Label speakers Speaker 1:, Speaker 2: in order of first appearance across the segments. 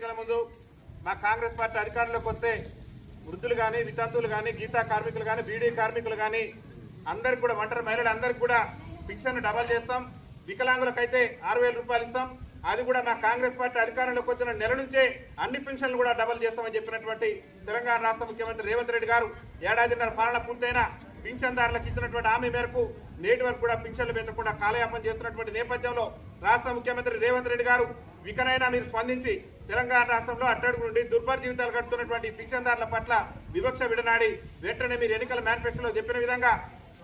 Speaker 1: ఎన్నికల ముందు మా కాంగ్రెస్ పార్టీ అధికారంలోకి వస్తే వృద్ధులు కానీ వితంతువులు కానీ గీతా కార్మికులు కానీ బీడీ కార్మికులు కానీ అందరికి కూడా ఒంటరి మహిళలు అందరికి కూడా పింఛన్ డబల్ చేస్తాం. వికలాంగులకైతే ఆరు వేల రూపాయలు ఇస్తాం. అది కూడా మా కాంగ్రెస్ పార్టీ అధికారంలోకి వచ్చిన నెల నుంచే అన్ని పెన్షన్లు కూడా డబల్ చేస్తామని చెప్పినటువంటి తెలంగాణ రాష్ట్ర ముఖ్యమంత్రి రేవంత్ రెడ్డి గారు ఏడాదిన్నర పాలన పూర్తయిన పింఛన్దారులకు ఇచ్చినటువంటి హామీ మేరకు నేటి వరకు కూడా పింఛన్లు పెంచకుండా కాలయాపన చేస్తున్నటువంటి నేపథ్యంలో రాష్ట్ర ముఖ్యమంత్రి రేవంత్ రెడ్డి గారు ఇకనైనా మీరు స్పందించి తెలంగాణ రాష్ట్రంలో అట్టడుగు నుండి దుర్భర జీవితాలు కడుతున్నటువంటి పింఛన్దారుల పట్ల వివక్ష విడనాడి వెంటనే మీరు ఎన్నికల మేనిఫెస్టోలో చెప్పిన విధంగా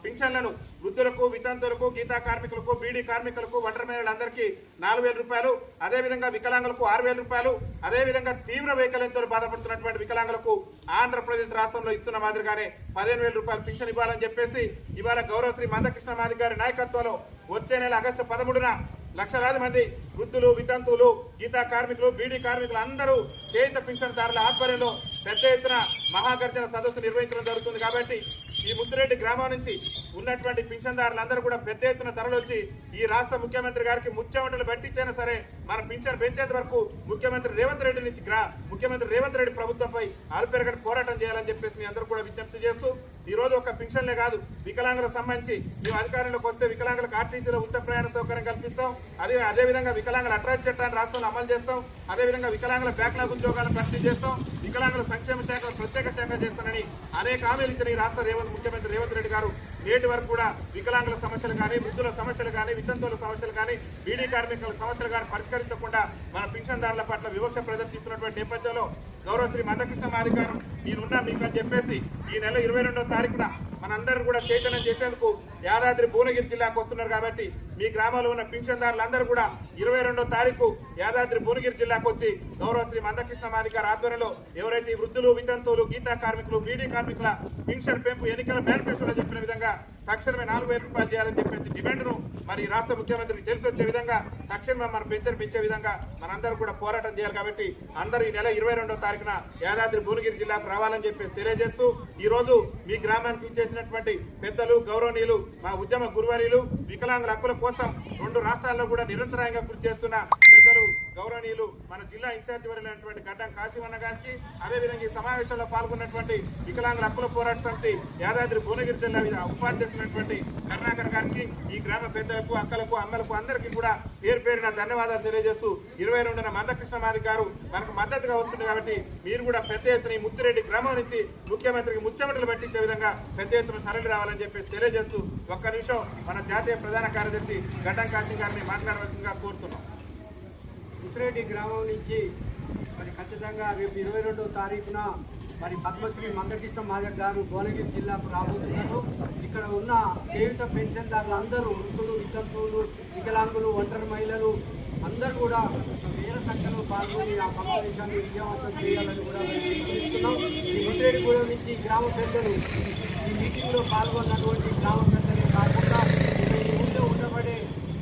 Speaker 1: పింఛన్లను వృద్ధులకు వితంతులకు గీతా కార్మికులకు బీడీ కార్మికులకు ఒంటరి మహిళలందరికీ నాలుగు వేల రూపాయలు అదేవిధంగా వికలాంగులకు ఆరు వేల రూపాయలు అదేవిధంగా తీవ్ర వైకల్యంతో బాధపడుతున్నటువంటి వికలాంగులకు ఆంధ్రప్రదేశ్ రాష్ట్రంలో ఇస్తున్న మాదిరిగానే పదిహేను వేల రూపాయలు పింఛన్ ఇవ్వాలని చెప్పేసి ఇవాళ గౌరవశ్రీ మందకృష్ణ మాది గారి నాయకత్వంలో వచ్చే నెల ఆగస్టు పదమూడున లక్షలాది మంది వృద్ధులు వితంతువులు గీతా కార్మికులు బీడీ కార్మికులు అందరూ చేత పింఛన్దారుల ఆధ్వర్యంలో పెద్ద ఎత్తున మహాగర్జన సదస్సు నిర్వహించడం జరుగుతుంది కాబట్టి ఈ ముద్దురెడ్డి గ్రామం నుంచి ఉన్నటువంటి పింఛన్దారులందరూ కూడా పెద్ద ఎత్తున తరలొచ్చి ఈ రాష్ట్ర ముఖ్యమంత్రి గారికి ముచ్చెమటలు పట్టించైనా సరే మన పింఛన్ పెంచేంత వరకు ముఖ్యమంత్రి రేవంత్ రెడ్డి నుంచి ముఖ్యమంత్రి రేవంత్ రెడ్డి ప్రభుత్వంపై అలుపెరగని పోరాటం చేయాలని చెప్పేసి మీ అందరూ కూడా విజ్ఞప్తి చేస్తూ ఈ రోజు ఒక పింఛన్లే కాదు వికలాంగులకు సంబంధించి మేము అధికారంలోకి వస్తే వికలాంగులకు ఆర్టీసీలో ఉచిత ప్రయాణ సౌకర్యం కల్పిస్తాం అదే అదేవిధంగా వికలాంగుల అట్రాక్ట్ చట్టాన్ని రాష్ట్రంలో అమలు చేస్తాం అదేవిధంగా వికలాంగుల బ్యాక్లాగ్ ఉద్యోగాలను భర్తీ చేస్తాం వికలాంగుల సంక్షేమ శాఖ ప్రత్యేక శాఖ చేస్తానని అనేక హామీలు ఇచ్చిన ఈ రాష్ట్ర రేవంత్ ముఖ్యమంత్రి రేవంత్ రెడ్డి గారు. నేటి వరకు కూడా వికలాంగుల సమస్యలు కానీ వృద్ధుల సమస్యలు కానీ వితంతువుల సమస్యలు కానీ బీడీ కార్మికుల సమస్యలు కానీ పరిష్కరించకుండా మన పింఛన్దారుల పట్ల వివక్ష ప్రదర్శిస్తున్నటువంటి నేపథ్యంలో గౌరవ శ్రీ మందకృష్ణ మాధికారం నేనున్నా మీకు అని చెప్పేసి ఈ నెల ఇరవై రెండో తారీఖున మనందరం కూడా చైతన్యం చేసేందుకు యాదాద్రి భువనగిరి జిల్లాకు వస్తున్నారు కాబట్టి మీ గ్రామంలో ఉన్న పింఛన్దారులందరూ కూడా ఇరవై రెండో తారీఖు యాదాద్రి భువనగిరి జిల్లాకు వచ్చి గౌరవ శ్రీ మందకృష్ణ మాధికారి ఆధ్వర్యంలో ఎవరైతే వృద్ధులు వితంతువులు గీతా కార్మికులు బీడీ కార్మికుల పింఛన్ పెంపు ఎన్నికల మేనిఫెస్టోలో చెప్పిన విధంగా తక్షణమే నాలుగు వేల రూపాయలు చేయాలని చెప్పేసి డిమాండ్ను మరి రాష్ట్ర ముఖ్యమంత్రికి తెలిసి వచ్చే విధంగా తక్షణమే మన పెన్షన్ పెంచే విధంగా మనందరం కూడా పోరాటం చేయాలి కాబట్టి అందరూ ఈ నెల ఇరవై రెండో తారీఖున యాదాద్రి భువనగిరి జిల్లాకు రావాలని చెప్పేసి తెలియజేస్తూ ఈరోజు మీ గ్రామానికి ఇచ్చేసినటువంటి పెద్దలు గౌరవనీయులు మా ఉద్యమ గురువారీలు వికలాంగుల హక్కుల కోసం రెండు రాష్ట్రాల్లో కూడా నిరంతరాయంగా కృషి చేస్తున్న గౌరవనీయులు మన జిల్లా ఇన్ఛార్జి వరైనటువంటి గడ్డం కాశీవన్న గారికి అదేవిధంగా ఈ సమావేశంలో పాల్గొన్నటువంటి వికలాంగుల హక్కుల పోరాట సమితి యాదాద్రి భువనగిరి జిల్లా విధ- ఉపాధ్యక్షులైనటువంటి కరుణాకర్ గారికి ఈ గ్రామ పెద్దలకు అక్కలకు అమ్మలకు అందరికీ కూడా పేరు పేరున ధన్యవాదాలు తెలియజేస్తూ ఇరవై రెండున మందకృష్ణ మాది గారు మనకు మద్దతుగా వస్తుంది కాబట్టి మీరు కూడా పెద్ద ఎత్తున ఈ ముత్తిరెడ్డి గ్రామం నుంచి ముఖ్యమంత్రికి ముచ్చమటలు పట్టించే విధంగా పెద్ద ఎత్తున తరలి రావాలని చెప్పేసి తెలియజేస్తూ ఒక్క నిమిషం మన జాతీయ ప్రధాన కార్యదర్శి గడ్డం కాశీ గారిని మాట్లాడవలసిందిగా కోరుతున్నాం.
Speaker 2: ఉత్రేటి గ్రామం నుంచి మరి ఖచ్చితంగా రేపు ఇరవై రెండవ తారీఖున మరి పద్మశ్రీ మందకృష్ణ మాధవ్ గారు భువనగిరి జిల్లాకు రాబోతున్నారు. ఇక్కడ ఉన్న చేయుత పెన్షన్దారులు అందరూ వృద్ధులు వితంతువులు వికలాంగులు ఒంటరి మహిళలు అందరూ కూడా వేల సంఖ్యలో పాల్గొని ఆ సమావేశాన్ని విజయవంతం చేయాలని కూడా మేము ఈ నుంచి గ్రామ పెద్దలు ఈ మీటింగ్లో పాల్గొన్నటువంటి గ్రామ పెద్దలే కాకుండా ఇక్కడ ఈ ఊళ్ళో ఉండబడే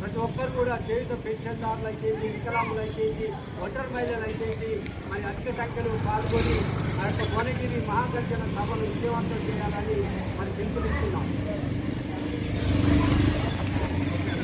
Speaker 2: ప్రతి ఒక్కరు కూడా చేయుత పెన్షన్దారులు అయితే వికలాంగులు అయితే ఒంటరి మహిళలు అయితే మరి అధిక సంఖ్యలో పాల్గొని ఆ యొక్క భువనగిరి మహాగర్జన సభను విజయవంతం చేయాలని మరి పిలుపునిస్తున్నాం.